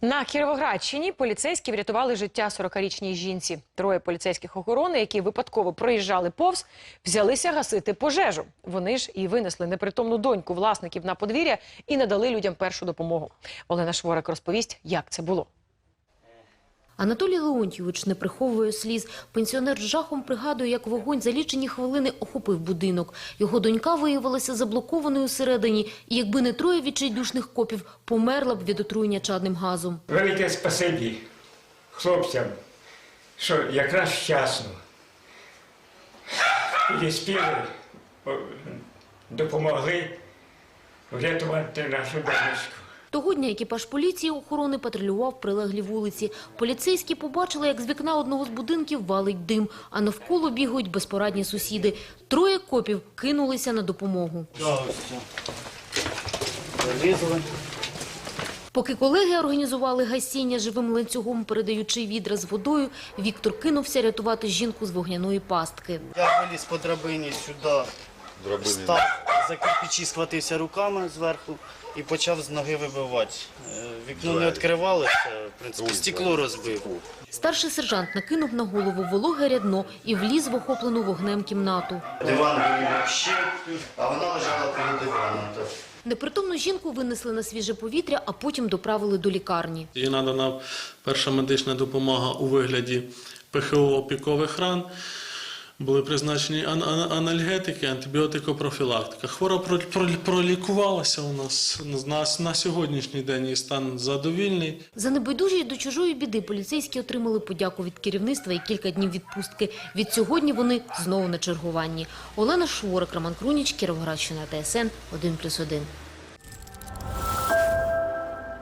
На Кіровоградщині поліцейські врятували життя 40-річній жінці. Троє поліцейських охорони, які випадково проїжджали повз, взялися гасити пожежу. Вони ж і винесли непритомну доньку власників на подвір'я і надали людям першу допомогу. Олена Шворак розповість, як це було. Анатолій Леонтьєвич не приховує сліз. Пенсіонер з жахом пригадує, як вогонь за лічені хвилини охопив будинок. Його донька виявилася заблокованою всередині, і якби не троє відчайдушних копів, померла б від отруєння чадним газом. Велике спасибі хлопцям, що якраз вчасно підіспіли, допомогли врятувати нашу донечку. Того дня екіпаж поліції охорони патрулював прилеглі вулиці. Поліцейські побачили, як з вікна одного з будинків валить дим, а навколо бігають безпорадні сусіди. Троє копів кинулися на допомогу. Поки колеги організували гасіння живим ланцюгом, передаючи відра з водою, Віктор кинувся рятувати жінку з вогняної пастки. Я виліз по драбині сюди, став за кирпичі, схватився руками зверху і почав з ноги вибивати. Е, Вікно не відкривалося, в принципі, стекло розбив. Старший сержант накинув на голову вологе рядно і вліз в охоплену вогнем кімнату. Диван був ще, а вона лежала коло дивану. Непритомну жінку винесли на свіже повітря, а потім доправили до лікарні. Їй надана перша медична допомога у вигляді ПХО опікових ран. Були призначені ан- ан- анальгетики, антибіотикопрофілактика. Хвора про- про- пролікувалася у нас на, на сьогоднішній день її стан задовільний. За небайдужість до чужої біди поліцейські отримали подяку від керівництва і кілька днів відпустки. Від сьогодні вони знову на чергуванні. Олена Шворик, Роман Круніч, Кіровоградщина, ТСН 1+,1.